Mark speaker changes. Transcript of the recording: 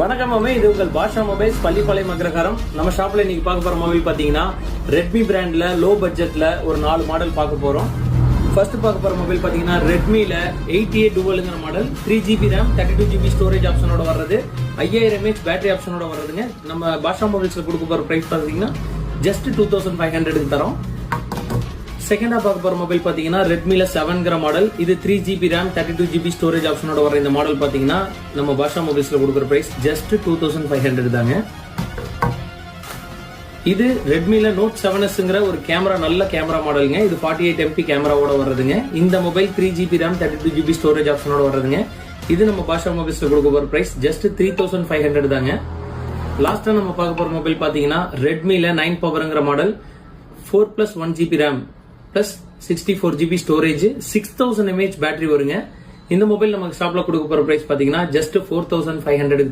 Speaker 1: வணக்கம் மாமே இது உங்கள் பாஷா மொபைல்ஸ் பள்ளிப்பாளையம் அக்ரஹாரம் நம்ம ஷாப்ல இன்னைக்கு பார்க்க போற மொபைல் பாத்தீங்கன்னா ரெட்மி பிராண்ட்ல லோ பட்ஜெட்ல ஒரு நாலு மாடல் பார்க்க போறோம். ஃபர்ஸ்ட் பார்க்க போற மொபைல் பாத்தீங்கன்னா ரெட்மியில eighty eight டுவலுங்கிற model three GB RAM thirty two GB storage ஆப்ஷனோட வர்றது ஐயாயிரம் எம்ஏஹெச் பேட்டரி ஆப்ஷனோட வர்றதுங்க. நம்ம பாஷா மொபைல்ஸ்ல கொடுக்க போற பிரைஸ் பாத்தீங்கன்னா ஜஸ்ட் டூ தௌசண்ட் ஃபைவ் ஹண்ட்ரடுக்கு தரோம். செகண்டா பார்க்க போற மொபைல் பாத்தீங்கன்னா ரெட்மில செவன்கிற மாடல் இது three GB RAM thirty two GB storage ஆப்ஷனோட வர இந்த மாடல் பாத்தீங்கன்னா நம்ம பாஷா மொபைல்ஸ்ல கொடுக்குற price just two thousand five hundred தாங்க. இது ரெட்மில நோட் செவன் எஸ்ங்கிற ஒரு கேமரா நல்ல கேமரா மாடலுங்க இது ஃபார்ட்டி எயிட் எம்பி கேமராவோட வர்றதுங்க. இந்த mobile three GB RAM thirty two GB storage ஆப்ஷனோட வர்றதுங்க. இது நம்ம பாஷா மொபைல்ஸ்ல கொடுக்க போற price just three thousand five hundred தாங்க. லாஸ்டா நம்ம பார்க்க போற மொபைல் பாத்தீங்கன்னா ரெட்மில nine பவர்ங்கிற model four plus one GB RAM plus sixty four GB storage six thousand mAh battery வருங்க. இந்த மொபைல் நமக்கு ஷாப்ல கொடுக்க போற பிரைஸ் பாத்தீங்கன்னா just four thousand five hundred